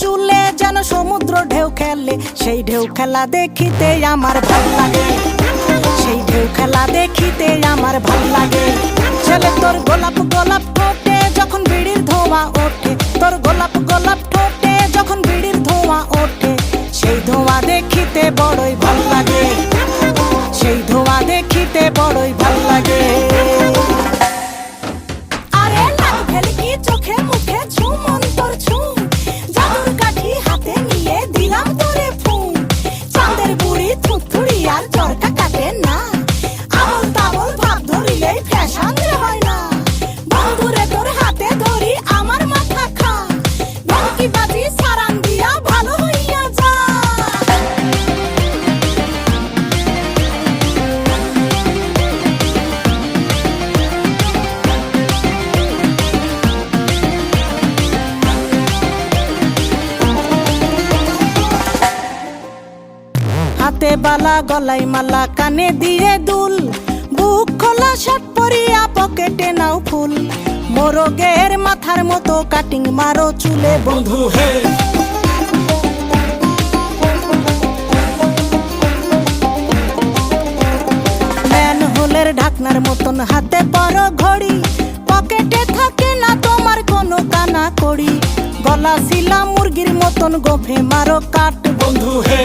চুলে যেন সমুদ্র ঢেউ খেলে, সেই ঢেউ খেলা দেখিতে আমার ভালো লাগে। সেই ঢেউ খেলা দেখিতে আমার ভালো লাগে। ছেলে, তোর গোলাপ গোলাপ ঠোঁটে যখন বিড়ির ধোঁয়া ওঠে, তোর গোলাপ গোলাপ ঠোঁটে যখন বিড়ির ধোঁয়া ওঠে, সেই ধোঁয়া দেখিতে বড়ই ভালো লাগে। সেই ধোঁয়া দেখিতে বড়ই ভালো লাগে। আরে লাল ভেলকি চোখে মুখে ঝুম অন্তর ঝুম নিয়ে হাতে বালা গলায় মালা কানে দিয়ে দুল। বুক খোলা শার্ট পরিয়া পকেটে নাও ফুল। মোরগের মাথার মতো কাটিং মারো চুলে বন্ধু হে। ম্যান হোলের ঢাকনার মতন হাতে বড় ঘড়ি। পকেটে থাকে না তোমার কোনো কানা কড়ি। গলা শিলা মুরগির মতন গোফে মারো কাট বন্ধু হে।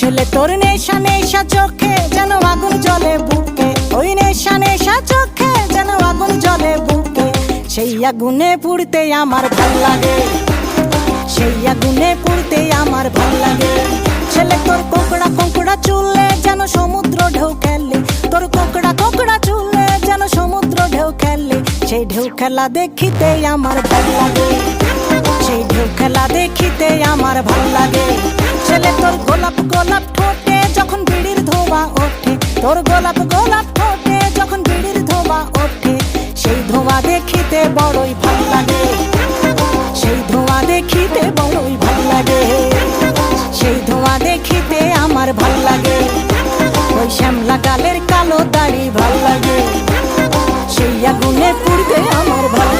ছেলে তোর নেশা নেশা চোখে, যেন আগুন জলে বুকে। ওই নেশা নেশা চোখে, যেন আগুন জলে বুকে। সেই আগুনে পুড়তে আমার ভালো লাগে। সেই আগুনে পুড়তে আমার ভালো লাগে। ছেলে, তোর কোকড়া কোকড়া চুলে যেন সমুদ্র ঢেউ খেলে। তোর কোকড়া কোকড়া চুলে যেন সমুদ্র ঢেউ খেলে। সেই ঢেউ খেলা দেখিতে আমার ভালো লাগে। সেই ঢেউ খেলা দেখিতে আমার ভালো লাগে। ছেলে তোর গোলাপ গোলাপ ঠোঁটে যখন বিড়ির ধোয়া ওঠে। তোর গোলাপ গোলাপ ঠোঁটে যখন বিড়ির ধোয়া ওঠে। সেই ধোঁয়া দেখিতে বড়ই ভালো লাগে। সেই ধোঁয়া দেখিতে বড়ই ভালো লাগে। সেই ধোঁয়া দেখিতে আমার ভালো লাগে। ওই শ্যামলা গালের কালো দাড়ি ভালো লাগে। সেই আগুনে পুড়তে আমার ভালো